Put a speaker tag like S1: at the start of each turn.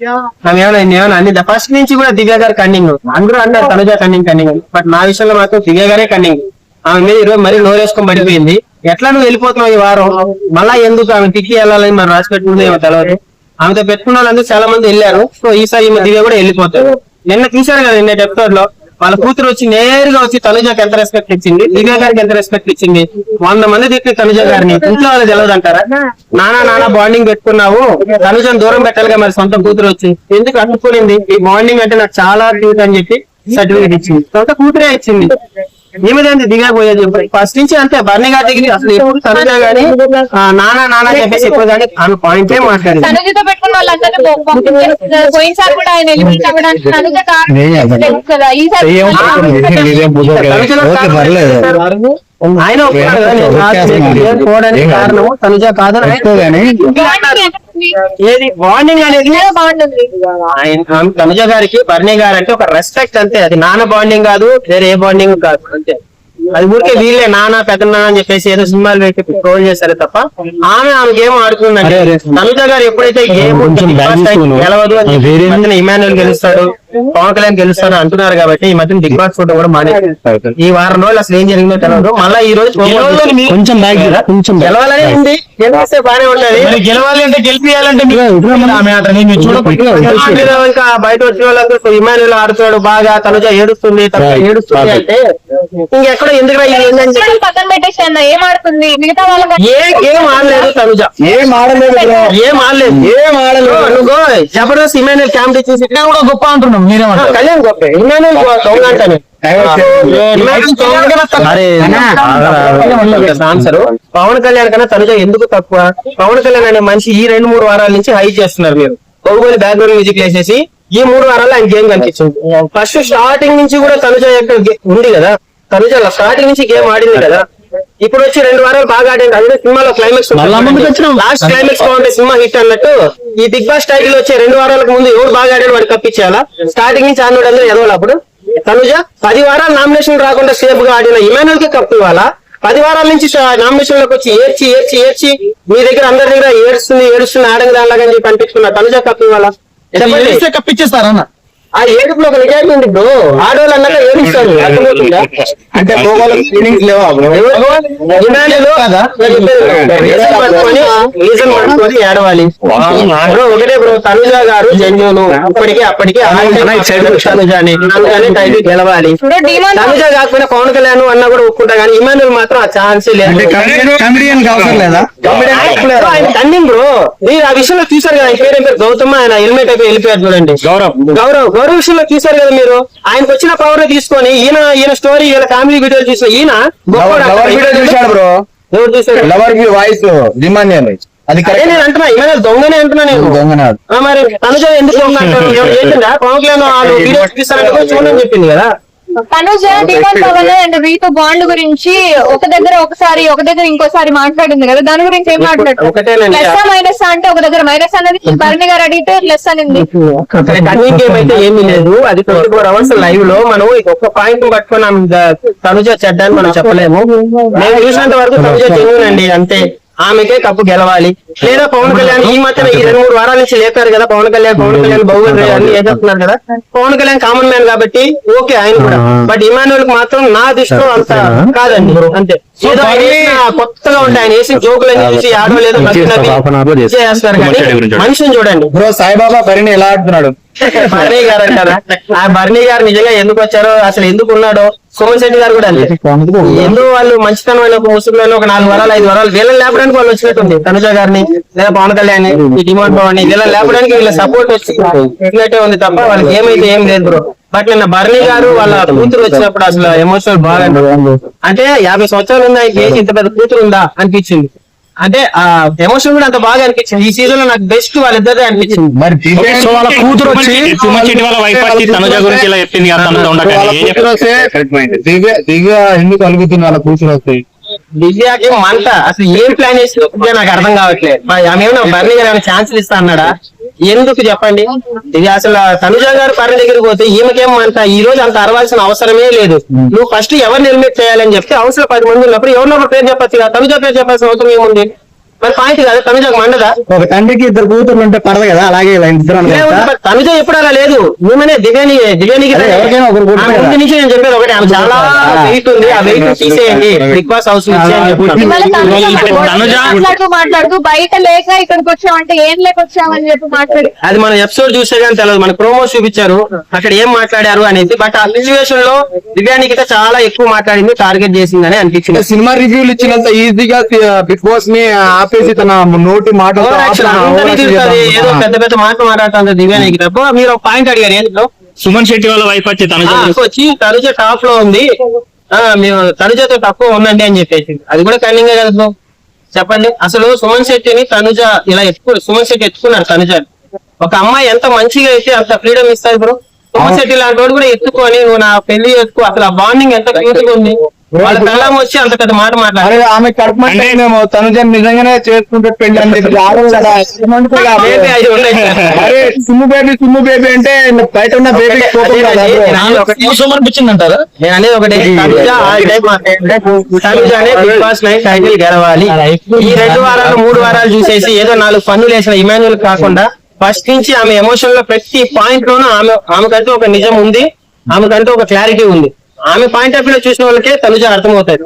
S1: ఆమె ఏమైనా ఏమైనా అన్ని ఫస్ట్ నుంచి కూడా దివ్య గారు కన్నింగ్ అందరూ అన్నారు తనుజ కన్నింగ్ కన్నింగ్ బట్ నా విషయంలో మాత్రం దివ్య గారే కన్నింగ్ ఆమె మీద ఈరోజు మరీ నోరేసుకొని పడిపోయింది. ఎట్లా నువ్వు వెళ్ళిపోతున్నావు ఈ వారం? మళ్ళా ఎందుకు ఆమె తిక్కి వెళ్ళాలని మనం రాసి పెట్టుకుంది ఏమో తెలియదు ఆమెతో పెట్టుకున్న వాళ్ళందరూ చాలా మంది వెళ్ళారు. సో ఈసారి ఈమె దివ్య కూడా వెళ్ళిపోతారు. నిన్న చూశారు కదా నిన్న ఎపిసోడ్లో. వాళ్ళ కూతురు వచ్చి నేరుగా వచ్చి తనుజాకి ఎంత రెస్పెక్ట్ ఇచ్చింది? దివ్య గారికి ఎంత రెస్పెక్ట్ ఇచ్చింది? వంద మంది తిట్టి తనుజ గారిని. ఇంట్లో వాళ్ళు తెలియదు అంటారా? నానా నానా బాండింగ్ పెట్టుకున్నావు. తనుజను దూరం పెట్టాలిగా మరి సొంత కూతురు వచ్చి. ఎందుకు అనుకునింది ఈ బాండింగ్ అంటే నాకు చాలా క్యూట్ అని చెప్పి సర్టిఫికేట్ ఇచ్చింది. సొంత కూతురే ఇచ్చింది. ఏమిదండి దిగకపోయేది ఫస్ట్ నుంచి అంతే బర్నీ గారి దగ్గర అసలు ఎప్పుడు తనుజ గాని నానా నానా చెప్పేసి ఎక్కువ కానీ ఆమె పాయింటే మాట్లాడింది
S2: తనుజతో పెట్టుకున్న వాళ్ళందరినీ పో- పంపించారు పోయినసారి కూడా ఆయన అవ్వడానికి తనుజ కారణం కదా. ఈసారి.
S1: ఆయన కారణము తనుజ కాదని? ఏది? బాండింగ్ అనేది ఆయన తనుజ గారికి బర్నీ గారు అంటే ఒక రెస్పెక్ట్ అంతే. అది నాన్న బాండింగ్ కాదు వేరే ఏ బాండింగ్ కాదు. అంతే. అది ఊరికే వీళ్ళే నాన్న పెద్ద నాన్న అని చెప్పేసి ఏదో సినిమాలు పెట్టి ట్రోల్ చేశారు తప్ప ఆమె ఆమె గేమ్ ఆడుతుందండి.
S3: అరే.
S1: తనుజ గారు ఎప్పుడైతే గేమ్. గెలవదు అని ఇమానుయల్ గెలుస్తాడు. పవన్ కళ్యాణ్ గెలుస్తాడు అంటున్నారు కాబట్టి ఈ మధ్యన బిగ్ బాస్ ఫోటో కూడా మానే ఈ వారం రోజులు అసలు ఏం జరిగిందో తెలియదు మళ్ళీ ఈ రోజు
S3: కొంచెం కొంచెం.
S1: గెలవాలని ఉంది. గెలిస్తే బానే ఉంటది
S4: మరి గెలవాలి అంటే గెలిపియాలంటే
S1: ఇంకా బయట వచ్చిన వాళ్ళందరూ ఇమానుయల్ ఆడుతున్నాడు బాగా తనుజ ఏడుస్తుంది. ఏడుస్తుంది అంటే ఇంకెక్కడ ఎందుకు
S2: పక్కన పెట్టేసి ఏం ఆడుతుంది? మిగతా వాళ్ళకి
S1: ఏ గేమ్ ఆడలేదు తనుజ.
S3: ఏం ఆడలేదు.
S1: ఏం ఆడలేదు?
S3: ఏం ఆడలేదు.
S1: జబర్దస్త్ ఇమానుయల్ క్యాంప్
S4: ఇక్కడ కూడా గొప్ప మీరేమంటారు?
S1: కళ్యాణ్ గొప్ప అంటాను ఆన్సర్ పవన్ కళ్యాణ్ కన్నా తనుజ ఎందుకు తక్కువ? పవన్ కళ్యాణ్ అనే మనిషి ఈ రెండు మూడు వారాల నుంచి హై చేస్తున్నారు మీరు. బాహుబలి బ్యాక్గ్రౌండ్ మ్యూజిక్ వేసేసి ఈ మూడు వారాల్లో ఆయన గేమ్ కనిపించింది. ఫస్ట్ స్టార్టింగ్ నుంచి కూడా తనుజ యొక్క ఉంది కదా? తనుజ స్టార్టింగ్ నుంచి గేమ్ ఆడింది కదా? ఇప్పుడు వచ్చి రెండు వారాలు బాగా ఆడింది. సినిమాలో క్లైమాక్స్. లాస్ట్ క్లైమాక్స్ బాగుంటే సినిమా హిట్ అన్నట్టు ఈ బిగ్ బాస్ టైటిల్ వచ్చే రెండు వారాలకు ముందు ఎవరు బాగా ఆడాడు వాడికి కప్పించేయాలా స్టార్టింగ్ నుంచి ఆడినోడు అందరూ ఎదవాలి అప్పుడు? తనుజ పది వారాలు నామినేషన్ రాకుండా సేఫ్గా ఆడిన ఇమానుల్కి కప్పు ఇవ్వాలా? పది వారాల నుంచి నామినేషన్లోకి వచ్చి ఏడ్చి ఏడ్చి ఏడ్చి మీ దగ్గర అందరి దగ్గర ఏడుస్తుంది ఏడుస్తుంది ఆడంగి దానిలాగా అని చెప్పి అనిపించుకున్నా. తనుజ కప్పు ఇవ్వాలా?
S4: కప్పించేస్తారన్న
S1: ఆ ఏడుపులో ఒక నిజాయితీ ఉంది బ్రో. ఆడవాళ్ళు అన్నాక ఏడుస్తారు
S3: అంటే భూగోళం ఫీలింగ్స్ లేవా
S1: రీజన్ పట్టుకొని ఏడవాలి. బ్రో ఒకటే బ్రో తనుజ గారు ఇప్పటికే అప్పటికే టైటిల్ గెలవాలి. తనుజ కాకపోయినా పవన్ కళ్యాణ్ అన్న కూడా ఒప్పుకుంటా కానీ ఇమానుల్ మాత్రం ఆ ఛాన్సే లేదు.
S3: కమెడియన్ అవసరం లేదా?
S1: బ్రో, ఆయన కన్నింగ్ బ్రో. మీరు ఆ విషయంలో చూసారు కదా ఆయన పేరు పేరు గౌతమ్ ఆయన హెల్మెట్ అయిపోయి వెళ్ళిపోయారు చూడండి.
S3: గౌరవ్.
S1: గౌరవ్ గౌరవ విషయంలో చూసారు కదా మీరు. ఆయనకు వచ్చిన పవర్ తీసుకొని ఈయన ఈయన స్టోరీ ఈయన ఫ్యామిలీ వీడియోలు చూసిన ఈయన.
S3: వీడియో చూశాడు బ్రో.
S1: ఎవరు చూసారు
S3: లవర్కి వాయిస్ డిమాండ్ అది
S1: అదే
S3: కరెక్ట్
S1: నేను అంటున్నా ఈమె దొంగనే అంటున్నా నేను.
S3: దొంగనాడు
S1: ఆ, మరి తనుజ ఎందుకు దొంగ అంటారు చేసిందా పవన్ కళ్యాణ్ తీస్తారంటే కూడా చూడని చెప్పింది కదా.
S2: Tanuja demand Pavan and Rithu bond గురించి ఒక దగ్గర ఒకసారి ఒక దగ్గర ఇంకోసారి మాట్లాడింది కదా దాని గురించి ఏం మాట్లాడారు. ప్లస్ మైనస్ అంటే ఒక దగ్గర మైనస్ అనేది భరణి గారు అడిగితే ప్లస్ అనింది.
S1: కన్నింగ్ గేమ్ అయితే ఏమీ లేదు. అది ట్వంటీ ఫోర్ అవర్స్ లైవ్లో మనం ఒక్క పాయింట్ పట్టుకొని ఆమె ద- తనుజ చెడ్డాన్ని మనం చెప్పలేము. నేను చూసినంత వరకు తనుజ అండి అంతే. ఆమెకే కప్పు గెలవాలి. లేదా పవన్ కళ్యాణ్ ఈ మధ్యన ఈ రెండు మూడు వారాల నుంచి లేపారు కదా పవన్ కళ్యాణ్ పవన్ కళ్యాణ్ బాహుబలి అన్ని ఏదవుతున్నారు కదా. పవన్ కళ్యాణ్ కామన్ మ్యాన్ కాబట్టి ఓకే ఆయన కూడా. బట్ ఇమానుయల్కి మాత్రం నా దృష్టిలో అంత కాదండి. అంతే. ఏదో కొత్తగా ఉంటాయి ఆయన వేసిన జోకులన్నీ చూసి ఆడో లేదో చేస్తారు కానీ మనిషిని చూడండి.
S3: బ్రో సాయిబాబా పరిని ఎలా ఆడుతున్నాడు?
S1: బర్నీ గారు అంటారా? ఆ బర్నీ గారు నిజంగా ఎందుకు వచ్చారో అసలు ఎందుకు ఉన్నాడో సోమన్ శెట్టి గారు కూడా అంతే. ఎందుకు వాళ్ళు మంచితనమైన ఒక ముసుగులో ఒక నాలుగు వరాలు ఐదు వరాలు వీళ్ళని లేపడానికి వాళ్ళు వచ్చినట్టుంది. తనుజ గారిని లేదా పవన్ కళ్యాణ్ ఈ డిమాండ్ పవన్ వీళ్ళని లేపడానికి వీళ్ళ సపోర్ట్ వచ్చి వచ్చినట్టే ఉంది తప్ప వాళ్ళకి ఏమైతే ఏం లేదు బ్రో. బట్ నిన్న బర్నీ గారు వాళ్ళ కూతురు వచ్చినప్పుడు అసలు ఎమోషనల్ బాగా. అంటే యాభై సంవత్సరాలు ఉందా? ఆయనకి ఏజ్ ఇంత పెద్ద కూతురు ఉందా? అనిపించింది. అంటే ఆ ఎమోషన్ కూడా అంత బాగా అనిపించింది. ఈ సీజన్లో నాకు బెస్ట్ వాళ్ళిద్దరే అనిపించింది.
S3: మరి
S4: సో వాళ్ళ కూతురు వచ్చి
S5: సుమన్ శెట్టి వాళ్ళ వైఫ్ వచ్చి తనుజ గురించి ఇలా చెప్పింది కదా తనతో ఉండకండి
S3: వాళ్ళ
S5: ఏం
S3: కూతురు వస్తే దివ్య ఎందుకు అలుగుతుంది వాళ్ళ కూతురు వస్తే?
S1: దివ్యాకి మంట. అసలు ఏం ప్లాన్ చేసి నాకు అర్థం కావట్లేదు. ఆమె ఏమైనా బర్నీ ఛాన్సులు ఇస్తా అన్నాడా? ఎందుకు చెప్పండి? ఇది అసలు తనుజ గారు పర్ణ దగ్గరికి పోతే ఈమెకేం మంట ఈ రోజు అంత అరవాల్సిన అవసరమే లేదు. నువ్వు ఫస్ట్ ఎవరిని ఎలిమినేట్ చేయాలని చెప్తే అవసరం పది మంది ఉన్నప్పుడు ఎవరినో ఒకరి పేరు చెప్పచ్చు కదా? తనుజ పేరు చెప్పాల్సిన అవసరం ఏముంది? మరి పాయింట్ కాదు తనుజకు మండదా?
S3: ఒక తండ్రికి ఇద్దరు కూతుర్లు ఉంటే పడదు కదా అలాగే ఇలా ఇద్దరు
S1: తనుజ ఎప్పుడు అలా లేదు? ఈమెనే దివ్యాని దివ్యానికి ముందు. నుంచి నేను చెప్పేది ఒకటి ఆమె చాలా. వెయిట్ ఉంది ఆ వెయిట్ తీసేయండి. బిగ్ బాస్ హౌస్
S2: మాట్లాడుతూ బయట లేక ఇక్కడికి వచ్చామంటే ఏం లేక వచ్చామని చెప్పి మాట్లాడి
S1: అది మన ఎపిసోడ్ చూస్తే కానీ తెలియదు మన ప్రోమోస్ చూపించారు అక్కడ ఏం మాట్లాడారు అనేది. బట్ ఆ సిచ్యువేషన్లో దివ్యానికి చాలా ఎక్కువ మాట్లాడింది టార్గెట్ చేసిందని అనిపించింది.
S3: సినిమా రివ్యూలు ఇచ్చినంత ఈజీగా బిగ్ బాస్ని ఆపేసి తన నోటి
S1: తిరుగుతుంది. ఏదో. పెద్ద పెద్ద మాటలు మాట్లాడుతుంది దివ్యానికి తప్ప మీరు ఒక పాయింట్ అడిగారు ఏంటో
S5: సుమన్ శెట్టి వాళ్ళ వైఫ్ వచ్చి తనుజ
S1: వచ్చి తనుజ టాప్లో ఉంది. ఆ మేము తనుజతో తక్కువ ఉందండి అని చెప్పేసి. అది కూడా కన్నింగ్ కదా. చెప్పండి. అసలు సుమన్ శెట్టిని తనుజ ఇలా ఎత్తుకు సుమన్ శెట్టి ఎత్తుకున్నారు తనుజ. ఒక అమ్మాయి ఎంత మంచిగా అయితే అంత ఫ్రీడమ్ ఇస్తుంది బ్రో? సుమన్ శెట్టి లాంటి వాడు కూడా ఎత్తుకొని నువ్వు నా పెళ్ళి చేసుకో. అసలు ఆ బాండింగ్ ఎంత క్యూట్గా ఉంది. వాళ్ళ పిల్లం వచ్చి అంత పెద్ద మాట
S3: అరే
S1: మాట్లాడారు
S3: ఆమె కడుపు మంటే మేము తనుజ నిజంగానే చేసుకుంటే
S1: పెళ్ళి.
S3: అరే సుమ్ము బేబీ సుమ్ము బేబీ అంటే బయట ఉన్న బేబీ
S1: ఒకటి.
S4: అనిపించింది అంటారా
S1: నేను అనేది ఒకటి. Tanuja Bigg Boss nine title గెలవాలి. ఈ రెండు వారాలు మూడు వారాలు చూసేసి ఏదో నాలుగు పన్నులు వేసిన ఇమాన్యుల్ కాకుండా ఫస్ట్ నుంచి ఆమె ఎమోషన్లో ప్రతి పాయింట్ లోనూ ఆమె ఆమెకంటూ ఒక నిజం ఉంది. ఆమెకంటూ ఒక క్లారిటీ ఉంది. ఆమె పాయింట్ ఆఫ్ వ్యూ చూసిన వాళ్ళకే తనుజ అర్థమవుతాయి.